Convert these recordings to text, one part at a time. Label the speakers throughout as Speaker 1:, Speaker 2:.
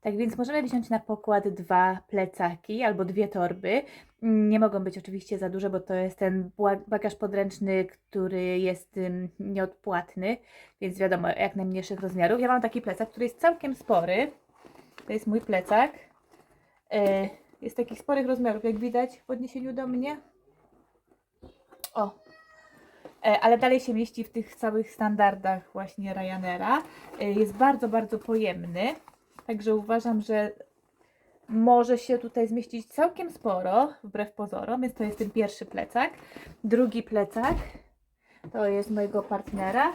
Speaker 1: Tak więc możemy wziąć na pokład dwa plecaki albo dwie torby. Nie mogą być oczywiście za duże, bo to jest ten bagaż podręczny, który jest nieodpłatny, więc wiadomo, jak najmniejszych rozmiarów. Ja mam taki plecak, który jest całkiem spory. To jest mój plecak. Jest takich sporych rozmiarów, jak widać w odniesieniu do mnie. O, E, ale dalej się mieści w tych całych standardach właśnie Ryanaira. E, Jest bardzo, bardzo pojemny, także uważam, że może się tutaj zmieścić całkiem sporo, wbrew pozorom, więc to jest ten pierwszy plecak. Drugi plecak to jest mojego partnera.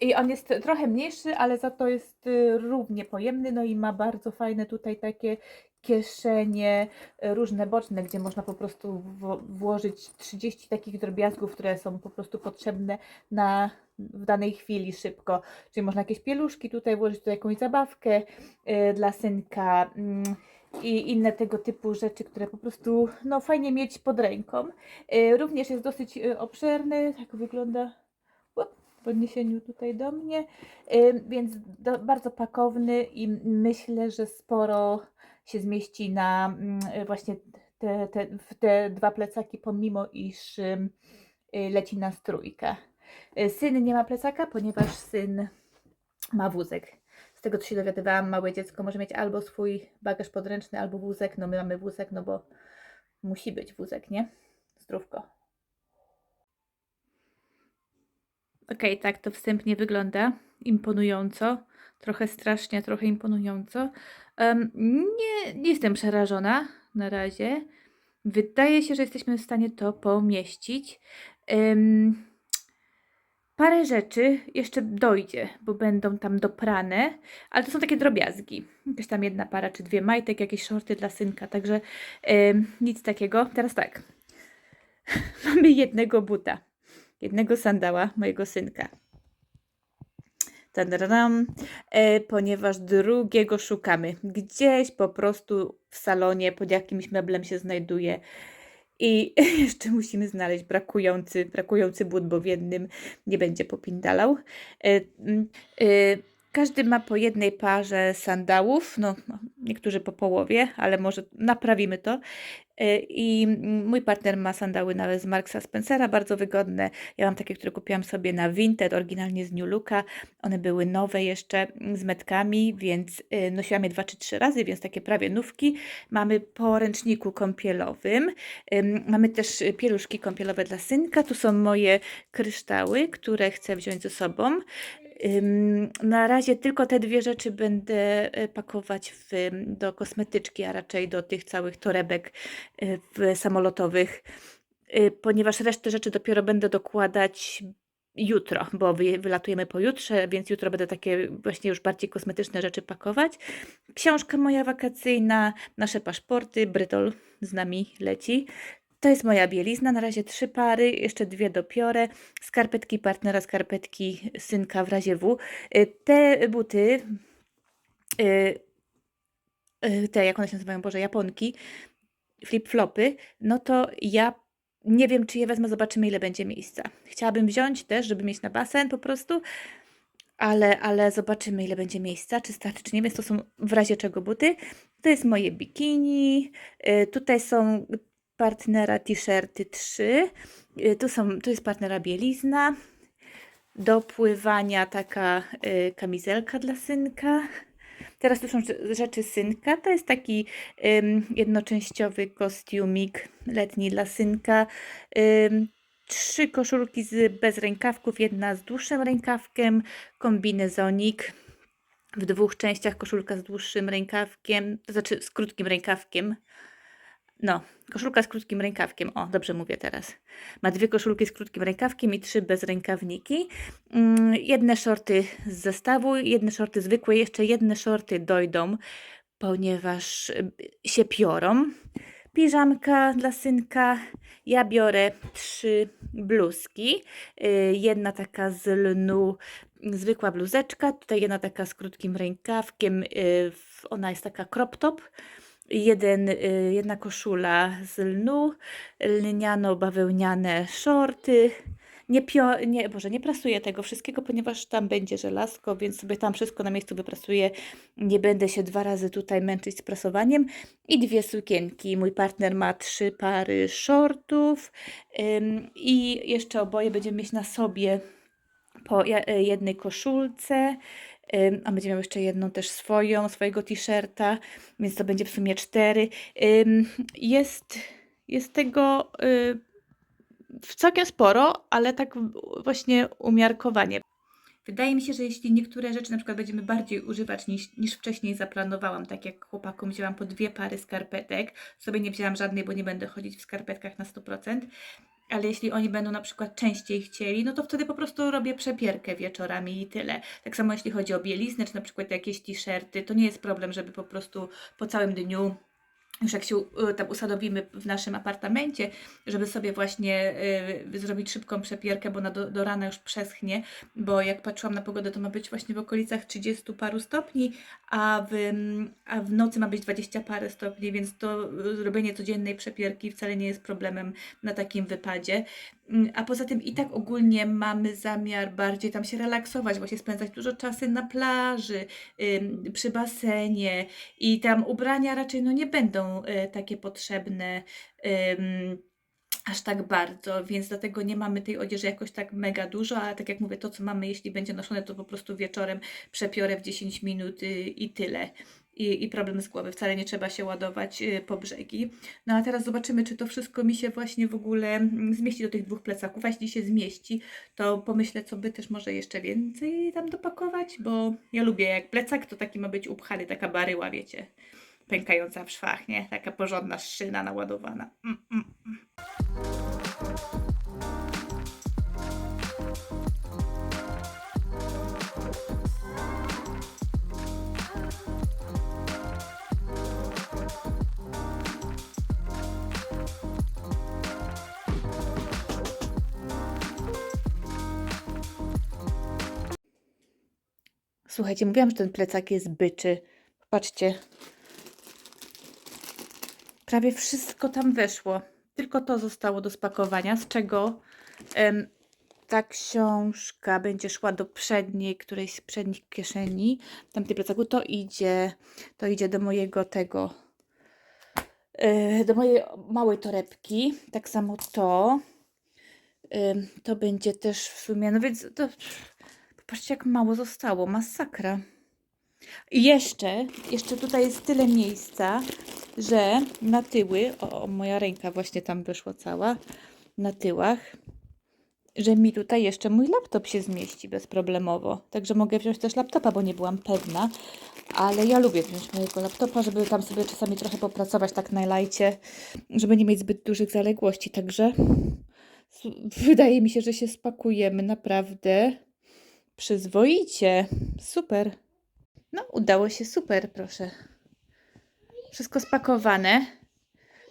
Speaker 1: I on jest trochę mniejszy, ale za to jest y, równie pojemny, no i ma bardzo fajne tutaj takie kieszenie y, różne boczne, gdzie można po prostu włożyć 30 takich drobiazgów, które są po prostu potrzebne na w danej chwili szybko. Czyli można jakieś pieluszki tutaj włożyć, tu jakąś zabawkę y, dla synka mm, i inne tego typu rzeczy, które po prostu no, fajnie mieć pod ręką. Również jest dosyć obszerny, tak wygląda w odniesieniu tutaj do mnie, y, więc do, bardzo pakowny i myślę, że sporo się zmieści na mm, właśnie te, te, te dwa plecaki, pomimo iż y, leci na strójkę. Y, Syn nie ma plecaka, ponieważ syn ma wózek. Z tego co się dowiadywałam, małe dziecko może mieć albo swój bagaż podręczny, albo wózek. No my mamy wózek, no bo musi być wózek, nie? Zdrówko. Okej, tak to wstępnie wygląda. Imponująco. Trochę strasznie, trochę imponująco. Em, nie, nie jestem przerażona na razie. Wydaje się, że jesteśmy w stanie to pomieścić. Em, parę rzeczy jeszcze dojdzie, bo będą tam doprane, ale to są takie drobiazgi. Jakaś tam jedna para czy dwie majtek, jakieś shorty dla synka, także nic takiego. Teraz tak. Mamy jednego buta jednego sandała mojego synka. Tadadam, e, ponieważ drugiego szukamy. Gdzieś po prostu w salonie, pod jakimś meblem się znajduje. I jeszcze musimy znaleźć brakujący, brakujący but, bo w jednym nie będzie popindalał. E, e, każdy ma po jednej parze sandałów, no niektórzy po połowie, ale może naprawimy to. E, I mój partner ma sandały nawet z Marksa Spencera, bardzo wygodne. Ja mam takie, które kupiłam sobie na Vinted, oryginalnie z New Looka. One były nowe jeszcze z metkami, więc y, nosiłam je dwa czy trzy razy, więc takie prawie nówki. Mamy po ręczniku kąpielowym. Ym, Mamy też y, pieluszki kąpielowe dla synka. Tu są moje kryształy, które chcę wziąć ze sobą. Na razie tylko te dwie rzeczy będę e, pakować w, do kosmetyczki, a raczej do tych całych torebek e, samolotowych, y, ponieważ resztę rzeczy dopiero będę dokładać jutro, bo wy, wylatujemy pojutrze, więc jutro będę takie właśnie już bardziej kosmetyczne rzeczy pakować. Książka moja wakacyjna, nasze paszporty, Brytol z nami leci. To jest moja bielizna, na razie trzy pary, jeszcze dwie dopiorę, skarpetki partnera, skarpetki synka w razie W. Y, Te buty, y, y, te jak one się nazywają, Boże, japonki, flip-flopy, no to ja nie wiem, czy je wezmę, zobaczymy ile będzie miejsca. Chciałabym wziąć też, żeby mieć na basen po prostu, ale, ale zobaczymy ile będzie miejsca, czy starczy, czy nie, więc to są w razie czego buty. To jest moje bikini, tutaj są partnera t-shirty 3, y, tu, są, tu jest partnera bielizna, do pływania taka y, kamizelka dla synka. Teraz tu są rze- rzeczy synka. To jest taki ym, jednoczęściowy kostiumik letni dla synka. Ym, trzy koszulki z, bez rękawków, jedna z dłuższym rękawkiem, kombinezonik w dwóch częściach, koszulka z dłuższym rękawkiem, to znaczy z krótkim rękawkiem. No, koszulka z krótkim rękawkiem. O, dobrze mówię teraz. Ma dwie koszulki z krótkim rękawkiem i trzy bez rękawniki. Mm, jedne shorty z zestawu, jedne shorty zwykłe, jeszcze jedne shorty dojdą, ponieważ y, się piorą. Piżamka dla synka. Ja biorę trzy bluzki. Y, Jedna taka z lnu, zwykła bluzeczka. Tutaj jedna taka z krótkim rękawkiem. y, Ona jest taka crop top. Jeden, y, jedna koszula z lnu, lniano-bawełniane shorty. Nie, pio, nie, Boże, nie prasuję tego wszystkiego, ponieważ tam będzie żelazko, więc sobie tam wszystko na miejscu wyprasuję. Nie będę się dwa razy tutaj męczyć z prasowaniem. I dwie sukienki. Mój partner ma trzy pary shortów ym, i jeszcze oboje będziemy mieć na sobie po e, jednej koszulce, a będzie miał jeszcze jedną też swoją, swojego t-shirta, więc to będzie w sumie cztery. Jest, jest tego y, całkiem sporo, ale tak właśnie umiarkowanie. Wydaje mi się, że jeśli niektóre rzeczy na przykład będziemy bardziej używać niż, niż wcześniej zaplanowałam, tak jak chłopakom wzięłam po dwie pary skarpetek, sobie nie wzięłam żadnej, bo nie będę chodzić w skarpetkach na 100%, ale jeśli oni będą na przykład częściej chcieli, no to wtedy po prostu robię przepierkę wieczorami i tyle. Tak samo jeśli chodzi o bieliznę, czy na przykład jakieś t-shirty, to nie jest problem, żeby po prostu po całym dniu już jak się tam usadowimy w naszym apartamencie, żeby sobie właśnie y, zrobić szybką przepierkę, bo ona do, do rana już przeschnie, bo jak patrzyłam na pogodę, to ma być właśnie w okolicach 30 paru stopni, a w, a w nocy ma być 20 parę stopni, więc to y, zrobienie codziennej przepierki wcale nie jest problemem na takim wypadzie. Mm, A poza tym i tak ogólnie mamy zamiar bardziej tam się relaksować, właśnie spędzać dużo czasu na plaży, przy basenie i tam ubrania raczej no nie będą y, takie potrzebne aż tak bardzo, więc dlatego nie mamy tej odzieży jakoś tak mega dużo, ale tak jak mówię, to co mamy, jeśli będzie noszone, to po prostu wieczorem przepiorę w 10 minut y, i tyle. I, I problem z głowy, wcale nie trzeba się ładować y, po brzegi. No a teraz zobaczymy, czy to wszystko mi się właśnie w ogóle mm, zmieści do tych dwóch plecaków. A jeśli się zmieści, to pomyślę, co by też może jeszcze więcej tam dopakować, bo ja lubię jak plecak, to taki ma być upchany, taka baryła, wiecie, pękająca w szwach, nie? Taka porządna szyna naładowana. Mm, mm. Słuchajcie, mówiłam, że ten plecak jest byczy. Patrzcie. Prawie wszystko tam weszło. Tylko to zostało do spakowania, z czego em, ta książka będzie szła do przedniej, którejś z przednich kieszeni tamtej plecaku. To idzie, to idzie do mojego tego, e, do mojej małej torebki. Tak samo to. Ym, To będzie też w sumie, no więc to, popatrzcie jak mało zostało, masakra. I jeszcze, jeszcze tutaj jest tyle miejsca, że na tyły, o, o moja ręka właśnie tam wyszła cała, na tyłach, że mi tutaj jeszcze mój laptop się zmieści bezproblemowo. Także mogę wziąć też laptopa, bo nie byłam pewna, ale ja lubię wziąć mojego laptopa, żeby tam sobie czasami trochę popracować tak na lajcie, żeby nie mieć zbyt dużych zaległości. Także wydaje mi się, że się spakujemy naprawdę przyzwoicie. Super. No, udało się super, proszę. Wszystko spakowane.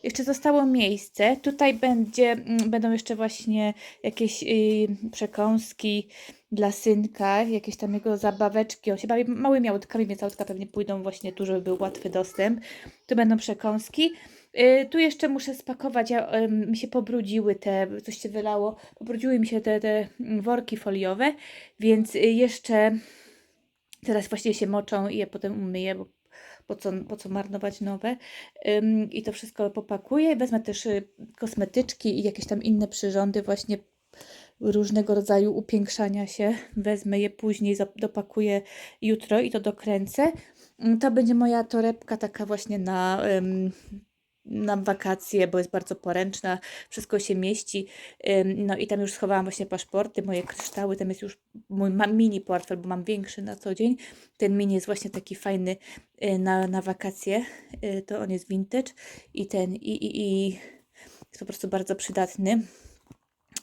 Speaker 1: Jeszcze zostało miejsce. Tutaj będzie, mm, będą jeszcze właśnie jakieś y, przekąski dla synka, jakieś tam jego zabaweczki. On się bawi małymi autkami, więc autka pewnie pójdą właśnie tu, żeby był łatwy dostęp. Tu będą przekąski. Y, tu jeszcze muszę spakować, ja, mi się pobrudziły te, coś się wylało, pobrudziły mi się te, te mm, worki foliowe, więc y, jeszcze teraz właściwie się moczą i je potem umyję, bo po co, po co marnować nowe. I to wszystko popakuję. Wezmę też y, kosmetyczki i jakieś tam inne przyrządy, właśnie różnego rodzaju upiększania się. Wezmę je później, dopakuję jutro i to dokręcę. Ym, To będzie moja torebka taka właśnie na, na wakacje, bo jest bardzo poręczna, wszystko się mieści. No i tam już schowałam właśnie paszporty, moje kryształy, tam jest już mój mini portfel, bo mam większy na co dzień. Ten mini jest właśnie taki fajny y, na, na wakacje, y, to on jest vintage i ten, i, i, i jest po prostu bardzo przydatny.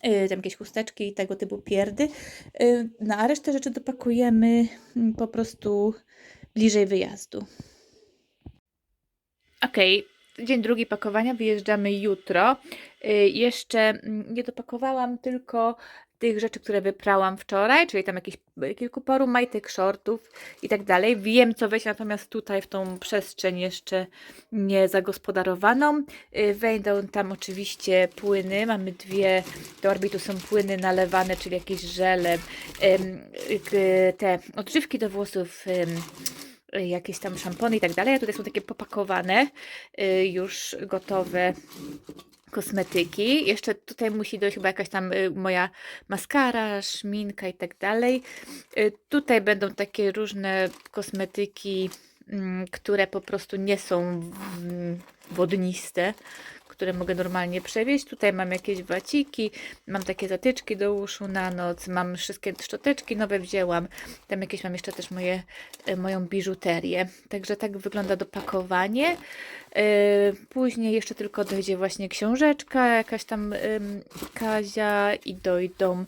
Speaker 1: Y, Tam jakieś chusteczki i tego typu pierdy. No a resztę rzeczy dopakujemy mm, po prostu bliżej wyjazdu. Okej, dzień drugi pakowania, wyjeżdżamy jutro. Y, Jeszcze mm, nie dopakowałam tylko tych rzeczy, które wyprałam wczoraj, czyli tam jakieś y, kilku paru majtek, shortów i tak dalej. Wiem, co wejść, natomiast tutaj w tą przestrzeń jeszcze nie zagospodarowaną. Y, Wejdą tam oczywiście płyny. Mamy dwie, do orbitu są płyny nalewane, czyli jakieś żele, te odżywki do włosów, jakieś tam szampony i tak dalej. A tutaj są takie popakowane, y, już gotowe kosmetyki. Jeszcze tutaj musi dojść chyba jakaś tam y, moja maskara, szminka i tak dalej. Y, Tutaj będą takie różne kosmetyki, mm, które po prostu nie są wodniste, które mogę normalnie przewieźć. Tutaj mam jakieś waciki, mam takie zatyczki do uszu na noc, mam wszystkie szczoteczki nowe wzięłam. Tam jakieś mam jeszcze też moje, y, moją biżuterię. Także tak wygląda dopakowanie. Yy, Później jeszcze tylko dojdzie właśnie książeczka, jakaś tam Kazia i dojdą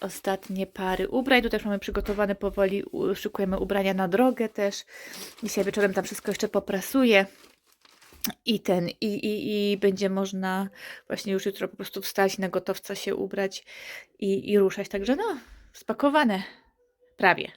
Speaker 1: ostatnie pary ubrań. Tu też mamy przygotowane powoli, szykujemy ubrania na drogę też. Dzisiaj wieczorem tam wszystko jeszcze poprasuję. I ten, i, i, i będzie można właśnie już jutro po prostu wstać na gotowca się ubrać i, i ruszać. Także no, spakowane. Prawie.